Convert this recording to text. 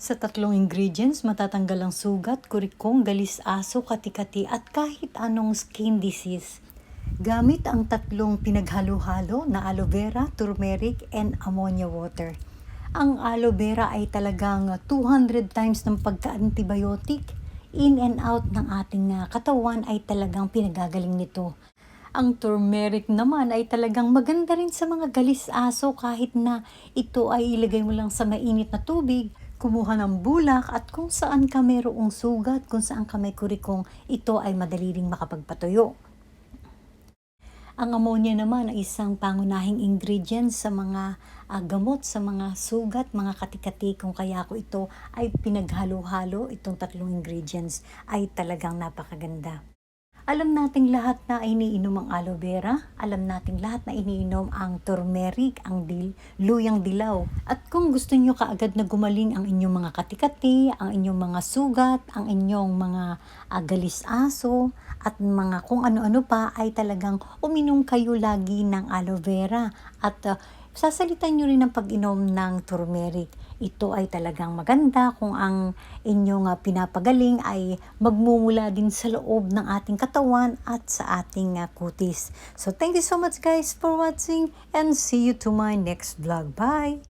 Sa tatlong ingredients, matatanggal ang sugat, kurikong, galis aso, kati-kati at kahit anong skin disease. Gamit ang tatlong pinaghalo-halo na aloe vera, turmeric, and ammonia water. Ang aloe vera ay talagang 200 times ng pagka-antibiotic. In and out ng ating ah, katawan ay talagang pinagagaling nito. Ang turmeric naman ay talagang maganda rin sa mga galis aso kahit na ito ay ilagay mo lang sa mainit na tubig, kumuha ng bulak at kung saan ka mayroong sugat, kung saan ka may kurikong, ito ay madali ring makapagpatuyo. Ang ammonia naman ay isang pangunahing ingredient sa mga ah, gamot, sa mga sugat, mga katikati. Kung kaya ko ito ay pinaghalo-halo, itong tatlong ingredients ay talagang napakaganda. Alam nating lahat na iniinom ang aloe vera. Alam nating lahat na iniinom ang turmeric, ang dil, luyang dilaw. At kung gusto nyo kaagad na gumaling ang inyong mga katikati, ang inyong mga sugat, ang inyong mga agalis aso, at mga kung ano-ano pa, ay talagang uminom kayo lagi ng aloe vera. At uh, sasalitan nyo rin ang pag-inom ng turmeric. Ito ay talagang maganda kung ang inyong uh, pinapagaling ay magmumula din sa loob ng ating katawan at sa ating uh, kutis. So thank you so much guys for watching and see you to my next vlog. Bye!